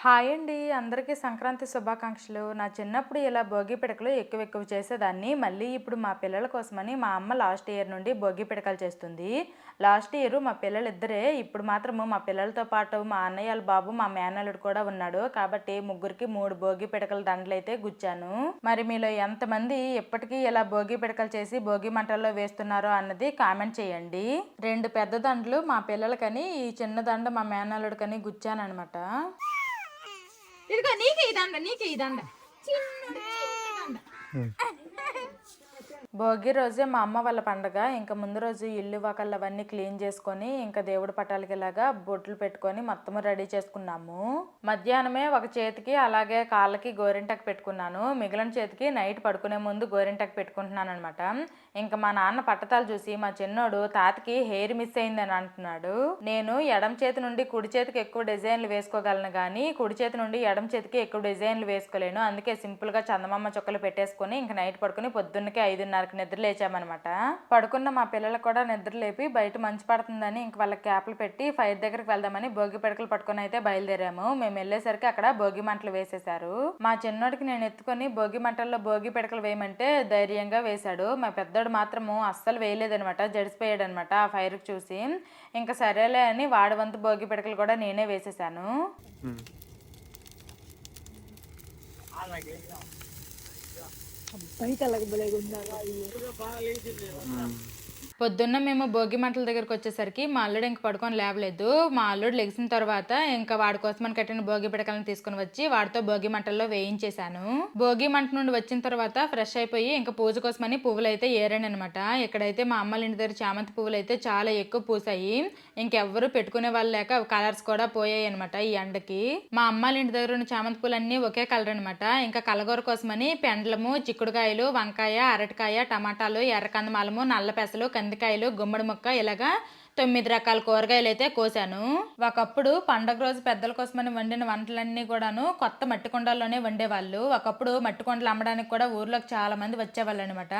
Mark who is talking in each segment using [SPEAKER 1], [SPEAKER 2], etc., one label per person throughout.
[SPEAKER 1] Hi అండి. అందరికీ సంక్రాంతి శుభాకాంక్షలు. నా చిన్నప్పుడు ఇలా భోగి పిడకలు ఎక్కువ ఎక్కువ చేసేదాన్ని. మళ్ళీ ఇప్పుడు మా పిల్లల కోసమని మా అమ్మ లాస్ట్ ఇయర్ నుండి భోగి పిడకలు చేస్తుంది. లాస్ట్ ఇయర్ మా పిల్లలు ఇద్దరే ఇప్పుడు మాత్రము మా పిల్లలతో పాటు మా అన్నయ్య వాళ్ళ బాబు మా మేనల్లుడు కూడా ఉన్నాడు. కాబట్టి ముగ్గురికి మూడు భోగి పిడకల దండలు అయితే గుచ్చాను. మరి మీలో ఎంతమంది ఇప్పటికీ ఇలా భోగి పిడకలు చేసి భోగి మంటల్లో వేస్తున్నారో అన్నది కామెంట్ చేయండి. రెండు పెద్ద దండలు మా పిల్లలకని ఈ చిన్న దండ మా మేనల్లుడికని గుచ్చానమాట
[SPEAKER 2] ఇదిగో నీకే ఇదండ నీకే ఇదండ
[SPEAKER 1] భోగి రోజే మా అమ్మ వాళ్ళ పండగ. ఇంకా ముందు రోజు ఇల్లు వాకళ్ళు అవన్నీ క్లీన్ చేసుకొని ఇంకా దేవుడి పటాలకి ఇలాగా బొట్లు పెట్టుకొని మొత్తం రెడీ చేసుకున్నాము. మధ్యాహ్నమే ఒక చేతికి అలాగే కాళ్ళకి గోరింటాకు పెట్టుకున్నాను. మిగిలిన చేతికి నైట్ పడుకునే ముందు గోరింటాకు పెట్టుకుంటున్నాను అనమాట ఇంకా మా నాన్న పట్టతాలు చూసి మా చిన్నోడు తాతకి హెయిర్ మిస్ అయిందని అంటున్నాడు. నేను ఎడం చేతి నుండి కుడి చేతికి ఎక్కువ డిజైన్లు వేసుకోగలను కానీ కుడి చేతి నుండి ఎడం చేతికి ఎక్కువ డిజైన్లు వేసుకోలేను. అందుకే సింపుల్గా చందమామ చుక్కలు పెట్టేసుకొని ఇంకా నైట్ పడుకుని పొద్దున్నకే ఐదున్నరకు నిద్ర లేచామన్నమాట. పడుకున్న మా పిల్లలకు కూడా నిద్ర లేపి బయట మంచు పడుతుందని ఇంక వాళ్ళకి క్యాప్లు పెట్టి ఫైర్ దగ్గరికి వెళ్దామని భోగి పిడకలు పట్టుకొని అయితే బయలుదేరాము. మేము వెళ్ళేసరికి అక్కడ భోగి మంటలు వేసేశారు. మా చిన్నోడికి నేను ఎత్తుకొని భోగి మంటల్లో భోగి పిడకలు వేయమంటే ధైర్యంగా వేశాడు. మా పెద్ద పెద్దోడు మాత్రము అస్సలు వేయలేదనమాట జడిసిపోయాడు అనమాట ఆ ఫైర్కి చూసి. ఇంకా సరేలే అని వాడి వంతు భోగి పిడకలు కూడా నేనే వేసేసాను. పొద్దున్న మేము భోగి మంటల దగ్గరికి వచ్చేసరికి మా అల్లుడు ఇంక పడుకొని లేవలేదు. మా అల్లుడు లెగిసిన తర్వాత ఇంకా వాడి కోసమని కట్టిన భోగి పిడకలను తీసుకుని వచ్చి వాడితో భోగి మంటల్లో వేయించేశాను. భోగి మంట నుండి వచ్చిన తర్వాత ఫ్రెష్ అయిపోయి ఇంకా పూజ కోసమని పువ్వులు అయితే ఏరాను అనమాట ఇక్కడైతే మా అమ్మల ఇంటి దగ్గర చామంతి పువ్వులు అయితే చాలా ఎక్కువ పూసాయి. ఇంకెవ్వరు పెట్టుకునే వాళ్ళు లేక కలర్స్ కూడా పోయాయి అనమాట ఈ ఎండకి. మా అమ్మాల ఇంటి దగ్గర ఉన్న చామంతి పూలు అన్ని ఒకే కలర్ అనమాట ఇంకా కలగూర కోసమని పెండ్లము చిక్కుడుకాయలు వంకాయ అరటికాయ టమాటాలు ఎర్ర కందమాలము నల్ల పెసలు కంది కందికాయలు గుమ్మడి మొక్క ఇలాగా తొమ్మిది రకాల కూరగాయలు అయితే కోసాను. ఒకప్పుడు పండగ రోజు పెద్దల కోసమని వండిన వంటలన్నీ కూడాను కొత్త మట్టి కుండల్లోనే వండేవాళ్ళు. ఒకప్పుడు మట్టి కుండలు అమ్మడానికి కూడా ఊర్లోకి చాలా మంది వచ్చేవాళ్ళు అనమాట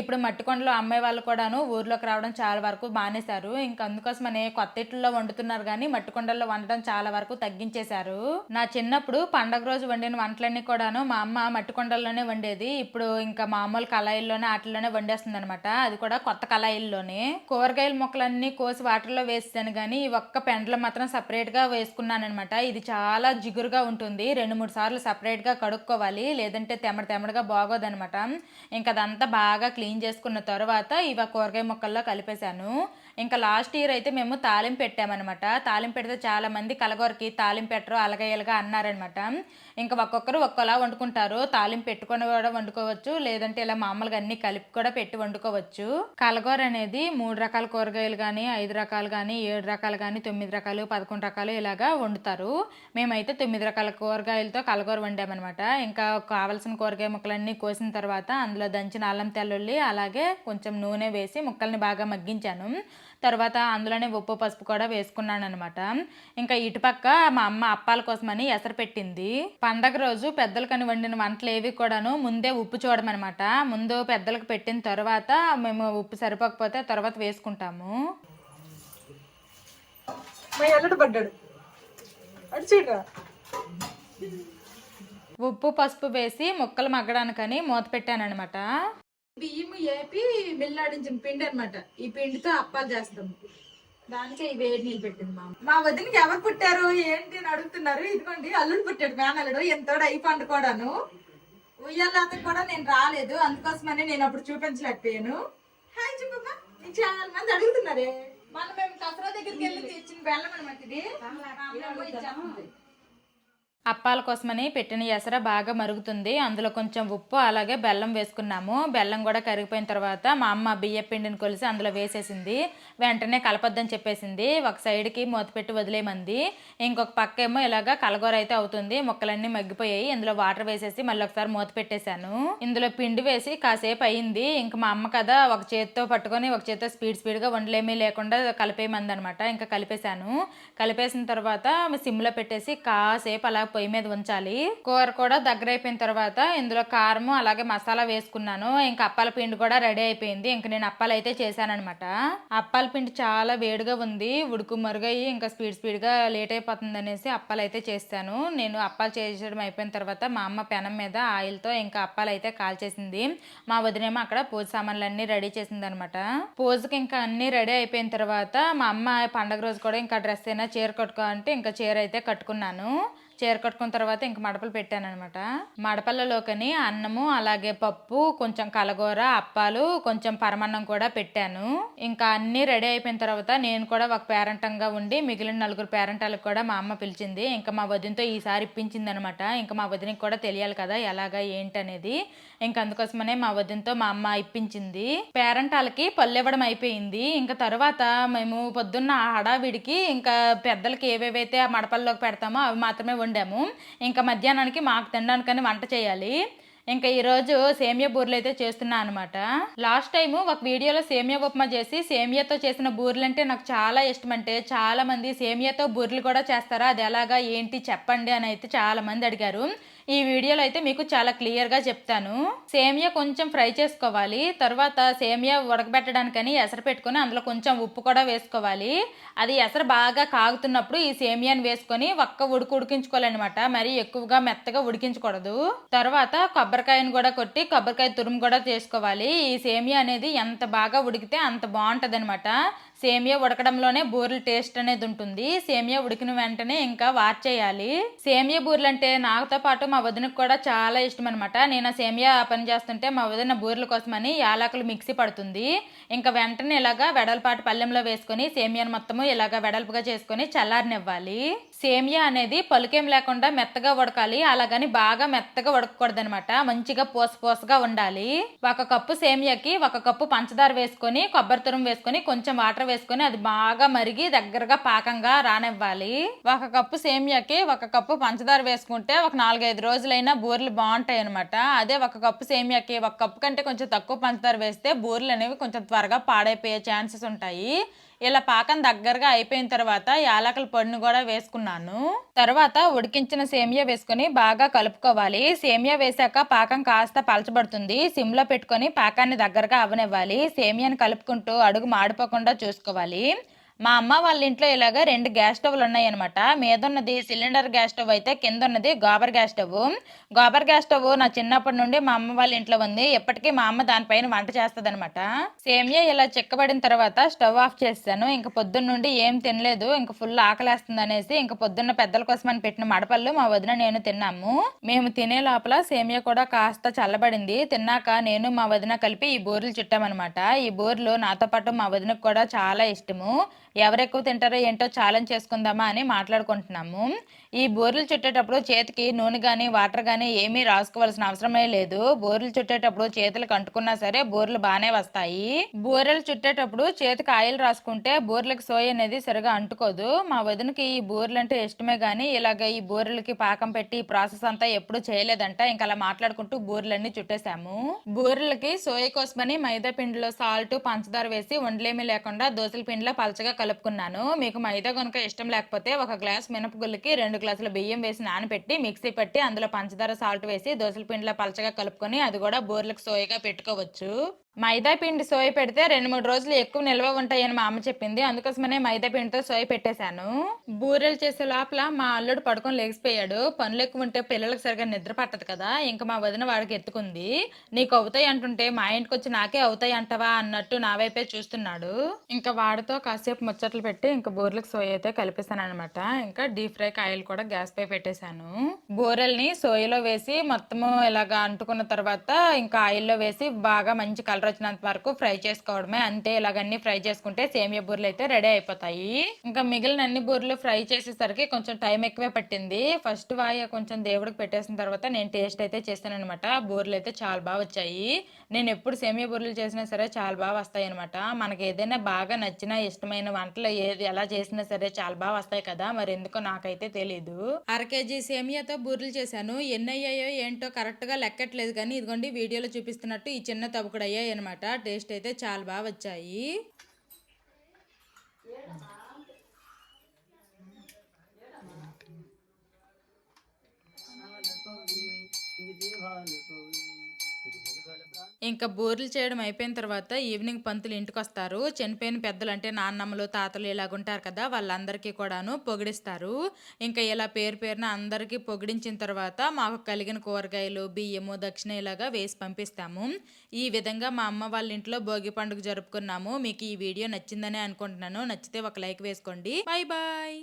[SPEAKER 1] ఇప్పుడు మట్టి కుండలు అమ్మే వాళ్ళు కూడాను ఊర్లోకి రావడం చాలా వరకు మానేశారు. ఇంకా అందుకోసమని కొత్త ఇట్లలో వండుతున్నారు కానీ మట్టి కుండల్లో వండడం చాలా వరకు తగ్గించేశారు. నా చిన్నప్పుడు పండగ రోజు వండిన వంటలన్నీ కూడాను మా అమ్మ మట్టి కుండల్లోనే వండేది. ఇప్పుడు ఇంకా మామూలు కళాయిల్లోనే ఆటల్లోనే వండేస్తుంది అనమాట అది కూడా కొత్త కళాయిల్లోనే. కూరగాయల మొక్కలన్నీ కోసి వాటర్లో వేస్తాను కానీ ఈ ఒక్క పెండలు మాత్రం సపరేట్గా వేసుకున్నాను అనమాట ఇది చాలా జిగురుగా ఉంటుంది. రెండు మూడు సార్లు సపరేట్గా కడుక్కోవాలి. లేదంటే తెమ్మడ తెమ్మడగా బాగోదనమాట ఇంకా అదంతా బాగా క్లీన్ చేసుకున్న తర్వాత ఇవి కూరగాయ మొక్కల్లో కలిపేశాను. ఇంకా లాస్ట్ ఇయర్ అయితే మేము తాలింపు పెట్టామన్నమాట. తాలింపు పెడితే చాలా మంది కలగూరకి తాలింపు పెట్టరు అలాగే ఇలాగా అన్నారనమాట ఇంకా ఒక్కొక్కరు ఒక్కోలా వండుకుంటారు. తాలింపు పెట్టుకొని కూడా వండుకోవచ్చు. లేదంటే ఇలా మామూలుగా అన్ని కలిపి కూడా పెట్టి వండుకోవచ్చు. కలగూర అనేది మూడు రకాల కూరగాయలు కానీ ఐదు రకాలు కానీ ఏడు రకాలు కానీ తొమ్మిది రకాలు పదకొండు రకాలు ఇలాగా వండుతారు. మేమైతే తొమ్మిది రకాల కూరగాయలతో కలగూర వండామన్నమాట. ఇంకా కావలసిన కూరగాయ ముక్కలన్నీ కోసిన తర్వాత అందులో దంచిన అల్లం తెల్లుల్లి అలాగే కొంచెం నూనె వేసి ముక్కల్ని బాగా మగ్గించాను. తర్వాత అందులోనే ఉప్పు పసుపు కూడా వేసుకున్నాను అనమాట ఇంకా ఇటుపక్క మా అమ్మ అప్పాల కోసమని ఎసరు పెట్టింది. పండగ రోజు పెద్దలకని వండిన వంటలు ఏవి కూడాను ముందే ఉప్పు చూడమనమాట ముందు పెద్దలకు పెట్టిన తర్వాత మేము ఉప్పు సరిపోకపోతే తర్వాత వేసుకుంటాము.
[SPEAKER 2] మా ఎల్లడు పడ్డాడు అటు చూడరా
[SPEAKER 1] ఉప్పు పసుపు వేసి ముక్కలు మగ్గడానికని మూత పెట్టాను అనమాట
[SPEAKER 2] బియ్యం ఏపి మిల్లాడించిన పిండి అన్నమాట. ఈ పిండితో అప్పాలు చేస్తాము. దానికే ఈ వేడి నీళ్ళు పెట్టింది మా. మా వదినకి ఎవరు పుట్టారు? ఏంటి అని అడుగుతున్నారు. ఇదిగోండి అల్లుడు పుట్టాడు మేనల్లుడు. ఎంతోడు అయి పండు కూడాను ఉయ్యాలతో కూడా నేను రాలేదు. అందుకోసమని నేను అప్పుడు చూపించలేకపోయాను. హాయ్ చెప్పమ్మా చాలా మంది అడుగుతున్నారే. మనం మేము కసరా దగ్గరికి వెళ్ళి తెచ్చిన బెల్లం అనమాట ఇది.
[SPEAKER 1] అప్పాల కోసమని పెట్టిన ఎసర బాగా మరుగుతుంది. అందులో కొంచెం ఉప్పు అలాగే బెల్లం వేసుకున్నాము. బెల్లం కూడా కరిగిపోయిన తర్వాత మా అమ్మ బియ్య పిండిని కొలిసి అందులో వేసేసింది. వెంటనే కలపొద్దని చెప్పేసింది. ఒక సైడ్కి మూత పెట్టి వదిలేమంది ఇంకొక పక్క ఏమో ఇలాగా కలగూర అయితే అవుతుంది. ముక్కలన్నీ మగ్గిపోయాయి. ఇందులో వాటర్ వేసేసి మళ్ళీ ఒకసారి మూత పెట్టేశాను. ఇందులో పిండి వేసి కాసేపు అయింది. ఇంక మా అమ్మ కదా ఒక చేత్తో పట్టుకొని ఒక చేత్తో స్పీడ్ స్పీడ్గా వండలేమీ లేకుండా కలిపేయమంది అనమాట ఇంకా కలిపేశాను. కలిపేసిన తర్వాత సిమ్లో పెట్టేసి కాసేపు అలా పొయ్యి మీద ఉంచాలి. కూర కూడా దగ్గర అయిపోయిన తర్వాత ఇందులో కారం అలాగే మసాలా వేసుకున్నాను. ఇంకా అప్పాల పిండి కూడా రెడీ అయిపోయింది. ఇంకా నేను అప్పాలు అయితే చేశానమాట అప్పాల పిండి చాలా వేడిగా ఉంది. ఉడుకు మరుగయ్యి ఇంకా స్పీడ్ స్పీడ్గా లేట్ అయిపోతుంది అనేసి అప్పాలు అయితే చేస్తాను. నేను అప్పాలు చేసేయడం అయిపోయిన తర్వాత మా అమ్మ పెనం మీద ఆయిల్తో ఇంకా అప్పాలు అయితే కాల్చేసింది. మా వదినేమో అక్కడ పూజ సామాన్లు రెడీ చేసింది అనమాట పూజకి ఇంకా అన్ని రెడీ అయిపోయిన తర్వాత మా అమ్మ పండగ రోజు కూడా ఇంకా డ్రెస్ అయినా చీర కట్టుకో అంటే ఇంకా చీర అయితే కట్టుకున్నాను. చీర కట్టుకున్న తర్వాత ఇంక మడపలు పెట్టాను అనమాట మడపలలోకని అన్నము అలాగే పప్పు కొంచెం కలగూర అప్పాలు కొంచెం పరమన్నం కూడా పెట్టాను. ఇంకా అన్నీ రెడీ అయిపోయిన తర్వాత నేను కూడా ఒక పేరెంటంగా ఉండి మిగిలిన నలుగురు పేరెంటాలకు కూడా మా అమ్మ పిలిచింది. ఇంకా మా వదినతో ఈసారి ఇప్పించింది అనమాట ఇంకా మా వదినకి కూడా తెలియాలి కదా ఎలాగా ఏంటి అనేది ఇంకా అందుకోసమనే మా వదినతో మా అమ్మ ఇప్పించింది. పేరెంటాలకి పళ్ళు ఇవ్వడం అయిపోయింది. ఇంకా తర్వాత మేము పొద్దున్న హడావిడికి ఇంకా పెద్దలకి ఏవేవైతే ఆ మడపల్లోకి పెడతామో అవి మాత్రమే వండాము ఇంకా మధ్యాహ్నానికి మాకు తినడానికని వంట చేయాలి. ఇంకా ఈరోజు సేమియా బూరెలు అయితే చేస్తున్నా అనమాట లాస్ట్ టైం ఒక వీడియోలో సేమియా ఉప్మా చేసి సేమియాతో చేసిన బూరెలు అంటే నాకు చాలా ఇష్టం అంటే చాలా మంది సేమియాతో బూరెలు కూడా చేస్తారా? అది ఎలాగా? ఏంటి? చెప్పండి అని అయితే చాలా మంది అడిగారు. ఈ వీడియోలో అయితే మీకు చాలా క్లియర్గా చెప్తాను. సేమియా కొంచెం ఫ్రై చేసుకోవాలి. తర్వాత సేమియా ఉడకబెట్టడానికని ఎసరు పెట్టుకొని అందులో కొంచెం ఉప్పు కూడా వేసుకోవాలి. అది ఎసరు బాగా కాగుతున్నప్పుడు ఈ సేమియాని వేసుకొని ఒక్క ఉడుకు ఉడికించుకోవాలన్నమాట. మరి ఎక్కువగా మెత్తగా ఉడికించకూడదు. తర్వాత కొబ్బరికాయను కూడా కొట్టి కొబ్బరికాయ తురుము కూడా చేసుకోవాలి. ఈ సేమియా అనేది ఎంత బాగా ఉడికితే అంత బాగుంటుంది సేమియా ఉడకడంలోనే బూరెల టేస్ట్ అనేది ఉంటుంది. సేమియా ఉడికిన వెంటనే ఇంకా వార్చేయాలి. సేమియా బూరెలు అంటే నాతో పాటు మా మా వదినకు కూడా చాలా ఇష్టం అనమాట నేను ఆ సేమియా పని చేస్తుంటే మా వదిన బూరెల కోసమని యాలకులు మిక్సీ పడుతుంది. ఇంకా వెంటనే ఇలాగా వెడల్పాటు పళ్ళెంలో వేసుకొని సేమియాను మొత్తము ఇలాగా వెడల్పుగా చేసుకొని చల్లారనివ్వాలి. సేమియా అనేది పలుకేం లేకుండా మెత్తగా ఉడకాలి. అలాగని బాగా మెత్తగా ఉడకకూడదు అనమాట మంచిగా పోస పోసగా ఉండాలి. ఒక కప్పు సేమియాకి ఒక కప్పు పంచదార వేసుకొని కొబ్బరి తురుము వేసుకొని కొంచెం వాటర్ వేసుకొని అది బాగా మరిగి దగ్గరగా పాకంగా రానివ్వాలి. ఒక కప్పు సేమియాకి ఒక కప్పు పంచదార వేసుకుంటే ఒక నాలుగైదు రోజులైనా బూరెలు బాగుంటాయి అనమాట అదే ఒక కప్పు సేమియాకి ఒక కప్పు కంటే కొంచెం తక్కువ పంచదార వేస్తే బూరెలు అనేవి కొంచెం త్వరగా పాడైపోయే ఛాన్సెస్ ఉంటాయి. ఇలా పాకం దగ్గరగా అయిపోయిన తర్వాత యాలకుల పొడిని కూడా వేసుకున్నాను. తర్వాత ఉడికించిన సేమియా వేసుకొని బాగా కలుపుకోవాలి. సేమియా వేసాక పాకం కాస్త పలచబడుతుంది. సిమ్లో పెట్టుకొని పాకాన్ని దగ్గరగా అవనివ్వాలి. సేమియాని కలుపుకుంటూ అడుగు మాడిపోకుండా చూసుకోవాలి. మా అమ్మ వాళ్ళ ఇంట్లో ఇలాగ రెండు గ్యాస్ స్టవ్లు ఉన్నాయన్నమాట. మీదన్నది సిలిండర్ గ్యాస్ స్టవ్ అయితే కింద ఉన్నది gobar gas stove. Gobar gas stove నా చిన్నప్పటి నుండి మా అమ్మ వాళ్ళ ఇంట్లో ఉంది. ఎప్పటికీ మా అమ్మ దానిపైన వంట చేస్తుంది అనమాట సేమియా ఇలా చిక్కబడిన తర్వాత స్టవ్ ఆఫ్ చేస్తాను ఇంకా పొద్దున్న నుండి ఏం తినలేదు. ఇంకా ఫుల్ ఆకలేస్తుంది అనేసి ఇంకా పొద్దున్న పెద్దల కోసం అని పెట్టిన మడపళ్ళు మా వదిన నేను తిన్నాము. మేము తినే లోపల సేమియా కూడా కాస్త చల్లబడింది. తిన్నాక నేను మా వదిన కలిపి ఈ బోర్లు చుట్టామన్నమాట. ఈ బోర్లు నాతో పాటు మా వదినకు కూడా చాలా ఇష్టము. ఎవరు ఎక్కువ తింటారో ఏంటో ఛాలెంజ్ చేసుకుందామా అని మాట్లాడుకుంటున్నాము. ఈ బోర్లు చుట్టేటప్పుడు చేతికి నూనె కానీ వాటర్ కానీ ఏమీ రాసుకోవాల్సిన అవసరమే లేదు. బోర్లు చుట్టేటప్పుడు చేతులకు అంటుకున్నా సరే బోర్లు బాగానే వస్తాయి. బోరెలు చుట్టేటప్పుడు చేతికి ఆయిల్ రాసుకుంటే బోర్లకి సోయ అనేది సరిగా అంటుకోదు. మా వదినకి ఈ బోర్లు అంటే ఇష్టమే కానీ ఇలాగ ఈ బోర్లకి పాకం పెట్టి ఈ ప్రాసెస్ అంతా ఎప్పుడు చేయలేదంట. ఇంకా అలా మాట్లాడుకుంటూ బోర్లన్నీ చుట్టేసాము బోర్లకి సోయ కోసమని మైదా పిండిలో సాల్ట్ పంచదార వేసి ఉండలేమి లేకుండా దోసల పిండిలో పలచగా కలుపుకున్నాను. మీకు మైదా కనుక ఇష్టం లేకపోతే ఒక గ్లాస్ మినపగుళ్ళకి రెండు గ్లాసుల బియ్యం వేసి నానబెట్టి మిక్సీ పట్టి అందులో పంచదార సాల్ట్ వేసి దోసల పిండిలో పలచగా కలుపుకొని అది కూడా బోర్లకు సోయగా పెట్టుకోవచ్చు. మైదా పిండి సోయ పెడితే రెండు మూడు రోజులు ఎక్కువ నిల్వ ఉంటాయని మా అమ్మ చెప్పింది. అందుకోసమనే మైదా పిండితో సోయ పెట్టేశాను. బూరెలు చేసే లోపల మా అల్లుడు పడుకొని లేచిపోయాడు. పనులు ఎక్కువ ఉంటే పిల్లలకు సరిగా నిద్ర పట్టదు కదా. ఇంకా మా వదిన వాడికి ఎత్తుకుంది. నీకు అవుతాయి అంటుంటే మా ఇంటికి వచ్చి నాకే అవుతాయి అంటవా? అన్నట్టు నా వైపే చూస్తున్నాడు. ఇంకా వాడితో కాసేపు ముచ్చట్లు పెట్టి ఇంకా బూరెలకు సోయ అయితే కలిపేశాను అనమాట ఇంకా డీప్ ఫ్రై ఆయిల్ కూడా గ్యాస్ పై పెట్టేశాను. బూరెల్ని సోయలో వేసి మొత్తము ఇలాగా అంటుకున్న తర్వాత ఇంకా ఆయిల్లో వేసి బాగా మంచి కలర్ వచ్చినంత వరకు ఫ్రై చేసుకోవడమే. అంతే ఇలాగన్నీ ఫ్రై చేసుకుంటే సేమియా బూరెలు అయితే రెడీ అయిపోతాయి. ఇంకా మిగిలిన అన్ని బూరెలు ఫ్రై చేసేసరికి కొంచెం టైం ఎక్కువే పట్టింది. ఫస్ట్ వాయ కొంచెం దేవుడికి పెట్టేసిన తర్వాత నేను టేస్ట్ అయితే చేశాను అనమాట బూరెలు అయితే చాలా బాగా వచ్చాయి. నేను ఎప్పుడు సేమియా బూరెలు చేసినా సరే చాలా బాగా వస్తాయి అనమాట మనకి ఏదైనా బాగా నచ్చిన ఇష్టమైన వంటలు ఏది ఎలా చేసినా సరే చాలా బాగా వస్తాయి కదా. మరి ఎందుకో నాకైతే తెలీదు. అర కేజీ సేమియాతో బూరెలు చేశాను. ఎన్ని అయ్యాయో ఏంటో కరెక్ట్గా లెక్కట్లేదు కానీ ఇదిగోండి వీడియోలో చూపిస్తున్నట్టు ఈ చిన్న తబుకుడు वाइन टेस्ट चाल बच्चाई ఇంకా బూరెలు చేయడం అయిపోయిన తర్వాత ఈవినింగ్ పంతులు ఇంటికి వస్తారు చనిపోయిన పెద్దలు అంటే నాన్నమ్మలు తాతలు ఇలాగుంటారు కదా వాళ్ళందరికీ కూడాను పొగిడిస్తారు. ఇంకా ఇలా పేరు పేరున అందరికీ పొగిడించిన తర్వాత మాకు కలిగిన కూరగాయలు బియ్యము దక్షిణ ఇలాగా వేసి పంపిస్తాము. ఈ విధంగా మా అమ్మ వాళ్ళ ఇంట్లో భోగి పండుగ జరుపుకున్నాము. మీకు ఈ వీడియో నచ్చిందని అనుకుంటున్నాను. నచ్చితే ఒక లైక్ వేసుకోండి. Bye bye